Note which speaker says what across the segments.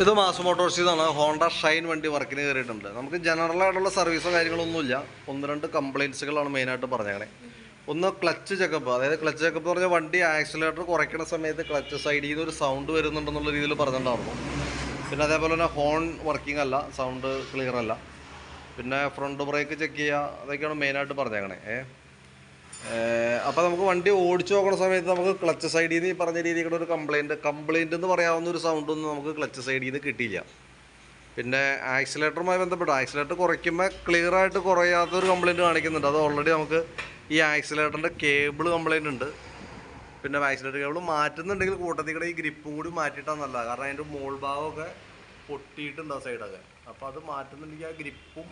Speaker 1: ഇത് മാസ് മോട്ടോഴ്സിൽ നിന്നാണ് ഹോണ്ട ഷൈൻ വണ്ടി വർക്കിന് കയറിയിട്ടുണ്ട്. നമുക്ക് ജനറൽ ആയിട്ടുള്ള സർവീസോ കാര്യങ്ങളൊന്നുമില്ല. ഒന്ന് രണ്ട് കംപ്ലയിൻസുകളാണ് മെയിനായിട്ട് പറഞ്ഞേക്കണേ. ഒന്ന് ക്ലച്ച് ചെക്കപ്പ് അതായത് ക്ലച്ച് ചെക്കപ്പ് പറഞ്ഞ വണ്ടി ആക്സിലേറ്റർ കുറയ്ക്കുന്ന സമയത്ത് ക്ലച്ച് സൈഡിൽ നിന്ന് ഒരു സൗണ്ട് വരുന്നുണ്ടെന്നുള്ള രീതിയിൽ പറഞ്ഞിട്ടുണ്ടായിരുന്നു. പിന്നെ അതേപോലെ തന്നെ ഹോൺ വർക്കിംഗ് അല്ല. സൗണ്ട് ക്ലിയർ അല്ല. പിന്നെ ഫ്രണ്ട് ബ്രേക്ക് ചെക്ക് ചെയ്യുക അതൊക്കെയാണ് മെയിനായിട്ട് പറഞ്ഞേക്കണേ. ഏ? അപ്പോൾ നമുക്ക് വണ്ടി ഓടിച്ചു നോക്കുന്ന സമയത്ത് നമുക്ക് ക്ലച്ച് സൈഡിൽ നിന്ന് ഈ പറഞ്ഞ രീതിയിൽ ഒരു കംപ്ലൈന്റ് കംപ്ലൈന്റ് എന്ന് പറയാവുന്ന ഒരു സൗണ്ട് സൗണ്ടൊന്നും നമുക്ക് ക്ലച്ച് സൈഡിൽ നിന്ന് കിട്ടിയില്ല. പിന്നെ ആക്സിലേറ്ററുമായി ബന്ധപ്പെട്ട് ആക്സിലേറ്റർ കുറയ്ക്കുമ്പോൾ ക്ലിയർ ആയിട്ട് കുറയാത്തൊരു കംപ്ലൈന്റ് കാണിക്കുന്നുണ്ട്. അത് ഓൾറെഡി നമുക്ക് ഈ ആക്സിലേറ്ററിന്റെ കേബിൾ കംപ്ലൈന്റ് ഉണ്ട്. പിന്നെ ആക്സിലേറ്റർ കേബിൾ മാറ്റുന്നുണ്ടെങ്കിൽ കൂട്ടത്തിൽ കൂടെ ഈ ഗ്രിപ്പും കൂടി മാറ്റിയിട്ടാണ് നല്ലത്. കാരണം അതിന്റെ മോൾ ഭാഗമൊക്കെ പൊട്ടിയിട്ടുണ്ട് ആ സൈഡൊക്കെ അപ്പോൾ അത് മാറ്റുന്നുണ്ടെങ്കിൽ ആ ഗ്രിപ്പും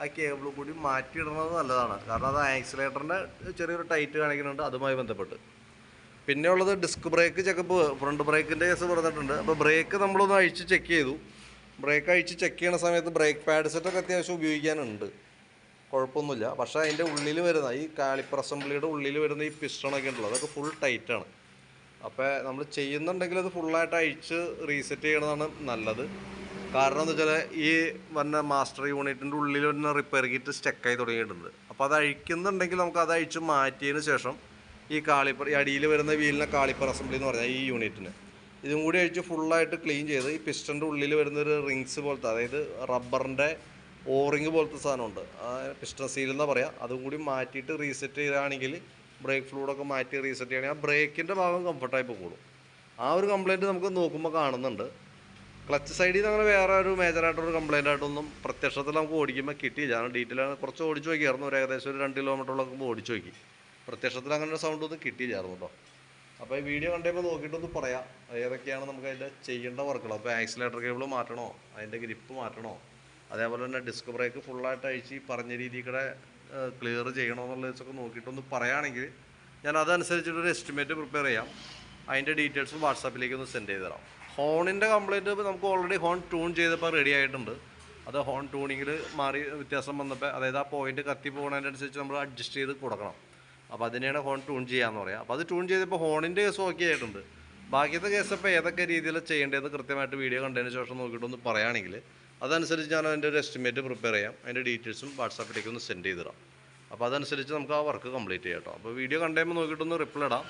Speaker 1: ആ കേബിൾ കൂടി മാറ്റിയിടുന്നത് നല്ലതാണ്. കാരണം അത് ആക്സിലേറ്ററിന്റെ ചെറിയൊരു ടൈറ്റ് കാണിക്കുന്നുണ്ട് അതുമായി ബന്ധപ്പെട്ട്. പിന്നെ ഉള്ളത് ഡിസ്ക് ബ്രേക്ക് ചെക്കപ്പ് ഫ്രണ്ട് ബ്രേക്കിന്റെ കേസ് പറഞ്ഞിട്ടുണ്ട്. അപ്പോൾ ബ്രേക്ക് നമ്മളൊന്ന് അഴിച്ച് ചെക്ക് ചെയ്തു. ബ്രേക്ക് അഴിച്ച് ചെക്ക് ചെയ്യുന്ന സമയത്ത് ബ്രേക്ക് പാഡ് സെറ്റൊക്കെ അത്യാവശ്യം ഉപയോഗിക്കാനുണ്ട്. കുഴപ്പമൊന്നുമില്ല. പക്ഷേ അതിന്റെ ഉള്ളിൽ വരുന്ന ഈ കാലിപ്പർ അസംബ്ലിയുടെ ഉള്ളിൽ വരുന്ന ഈ പിസ്റ്റണൊക്കെ ഉണ്ടല്ലോ അതൊക്കെ ഫുൾ ടൈറ്റാണ് അപ്പോൾ നമ്മൾ ചെയ്യുന്നുണ്ടെങ്കിൽ അത് ഫുള്ളായിട്ട് അഴിച്ച് റീസെറ്റ് ചെയ്യണതാണ് നല്ലത്. കാരണം എന്ന് വെച്ചാൽ ഈ വന്ന മാസ്റ്റർ യൂണിറ്റിന്റെ ഉള്ളിൽ വരുന്ന റിപ്പയർ കിറ്റ് സ്റ്റക്കായി തുടങ്ങിയിട്ടുണ്ട്. അപ്പോൾ അത് അഴിക്കുന്നുണ്ടെങ്കിൽ നമുക്ക് അത് അഴിച്ച് മാറ്റിയതിന് ശേഷം ഈ കാളിപ്പർ ഈ അടിയിൽ വരുന്ന വീലിനെ കാളിപ്പർ അസംബ്ലി എന്ന് പറഞ്ഞാൽ ഈ യൂണിറ്റിന് ഇതും കൂടി അഴിച്ച് ഫുള്ളായിട്ട് ക്ലീൻ ചെയ്ത് ഈ പിസ്റ്റന്റെ ഉള്ളിൽ വരുന്ന ഒരു റിങ്സ് പോലത്തെ അതായത് റബ്ബറിന്റെ ഓറിങ് പോലത്തെ സാധനമുണ്ട്. പിസ്റ്റൺ സീൽ എന്നാ പറയാം. അതും കൂടി മാറ്റിയിട്ട് റീസെറ്റ് ചെയ്താണെങ്കിൽ ബ്രേക്ക് ഫ്ലൂഡൊക്കെ മാറ്റി റീസെറ്റ് ചെയ്യുകയാണെങ്കിൽ ആ ബ്രേക്കിന്റെ ഭാഗം കംഫർട്ടായി പോകുള്ളൂ ആ ഒരു കംപ്ലയിന്റ് നമുക്ക് നോക്കുമ്പോൾ കാണുന്നുണ്ട്. ക്ലച്ച് സൈഡിൽ നിന്ന് അങ്ങനെ വേറെ ഒരു മേജറായിട്ടൊരു കംപ്ലയിന്റ് ആയിട്ടൊന്നും പ്രത്യക്ഷത്തിൽ നമുക്ക് ഓടിക്കുമ്പോൾ കിട്ടിയില്ല. കാരണം ഡീറ്റെയിൽ ആണ്. കുറച്ച് ഓടിച്ച് നോക്കിയായിരുന്നു. ഒരു ഏകദേശം ഒരു രണ്ട് കിലോമീറ്ററോളം ഓടിച്ചു നോക്കി. പ്രത്യക്ഷത്തിൽ അങ്ങനെ ഒരു സൗണ്ട് ഒന്നും കിട്ടിയില്ലായിരുന്നു കേട്ടോ അപ്പോൾ ഈ വീഡിയോ കണ്ടപ്പോൾ നോക്കിയിട്ടൊന്ന് പറയാം. ഏതൊക്കെയാണ് നമുക്ക് അതിന്റെ ചെയ്യേണ്ട വർക്കുകൾ അപ്പോൾ ആക്സിലേറ്റർ കേബിൾ മാറ്റണോ? അതിന്റെ ഗ്രിപ്പ് മാറ്റണോ? അതേപോലെ തന്നെ ഡിസ്ക് ബ്രേക്ക് ഫുള്ളായിട്ട് അഴിച്ച് പറഞ്ഞ രീതിയിൽ കൂടെ ക്ലിയർ ചെയ്യണോ എന്നുള്ള വെച്ചൊക്കെ നോക്കിയിട്ടൊന്ന് പറയുകയാണെങ്കിൽ ഞാൻ അതനുസരിച്ചിട്ടൊരു എസ്റ്റിമേറ്റ് പ്രിപ്പയർ ചെയ്യാം. അതിന്റെ ഡീറ്റെയിൽസ് വാട്സാപ്പിലേക്ക് ഒന്ന് സെൻഡ് ചെയ്ത് തരാം. ഹോണിന്റെ കംപ്ലയിന്റ് നമുക്ക് ഓൾറെഡി ഹോൺ ട്യൂൺ ചെയ്തപ്പോൾ റെഡി ആയിട്ടുണ്ട്. അത് ഹോൺ ട്യൂണിങ്ങിൽ മാറി വ്യത്യാസം വന്നപ്പോൾ അതായത് ആ പോയിന്റ് കത്തി പോകുന്നതിനനുസരിച്ച് നമ്മൾ അഡ്ജസ്റ്റ് ചെയ്ത് കൊടുക്കണം. അപ്പോൾ അതിനെയാണ് ഹോൺ ട്യൂൺ ചെയ്യാന്ന് പറയാം. അപ്പോൾ അത് ട്യൂൺ ചെയ്തപ്പോൾ ഹോണിന്റെ കേസ് ഓക്കെ ആയിട്ടുണ്ട്. ബാക്കിയത്തെ കേസ് അപ്പോൾ ഏതൊക്കെ രീതിയിൽ ചെയ്യേണ്ടത് കൃത്യമായിട്ട് വീഡിയോ കണ്ടതിന് ശേഷം നോക്കിയിട്ടൊന്ന് പറയുകയാണെങ്കിൽ അതനുസരിച്ച് ഞാൻ അതിന്റെ ഒരു എസ്റ്റിമേറ്റ് പ്രിപ്പയർ ചെയ്യാം. അതിന്റെ ഡീറ്റെയിൽസും വാട്സാപ്പിലേക്ക് ഒന്ന് സെൻഡ് ചെയ്ത് തരാം. അപ്പോൾ അതനുസരിച്ച് നമുക്ക് ആ വർക്ക് കംപ്ലീറ്റ് ചെയ്യാം കേട്ടോ അപ്പോൾ വീഡിയോ കണ്ടുമ്പോൾ നോക്കിയിട്ടൊന്ന് റിപ്ലൈ ഇടാം.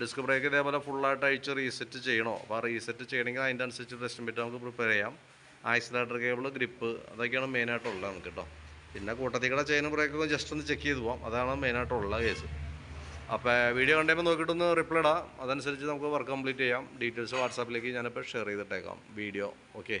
Speaker 1: ഡിസ്ക് ബ്രേക്ക് ഇതേപോലെ ഫുള്ളായിട്ട് അഴിച്ച് റീസെറ്റ് ചെയ്യണോ? അപ്പോൾ ആ റീസെറ്റ് ചെയ്യണമെങ്കിൽ അതിന്റെ അനുസരിച്ച് എസ്റ്റിമേറ്റ് നമുക്ക് പ്രിപ്പയർ ചെയ്യാം. ആക്സിലേറ്റർ കേബിൾ ഗ്രിപ്പ് അതൊക്കെയാണ് മെയിനായിട്ടുള്ളത് നമുക്ക് കേട്ടോ പിന്നെ കൂട്ടത്തിൽ കൂടെ ചെയിൻ ബ്രേക്കൊക്കെ ജസ്റ്റ് ഒന്ന് ചെക്ക് ചെയ്ത് പോവാം. അതാണ് മെയിനായിട്ടുള്ള കേസ് അപ്പോൾ വീഡിയോ കണ്ടുമ്പോൾ നോക്കിയിട്ടൊന്ന് റിപ്ലൈ ഇടാം. അതനുസരിച്ച് നമുക്ക് വർക്ക് കംപ്ലീറ്റ് ചെയ്യാം. ഡീറ്റെയിൽസ് വാട്സാപ്പിലേക്ക് ഞാനിപ്പോൾ ഷെയർ ചെയ്തിട്ടേക്കാം. Video okay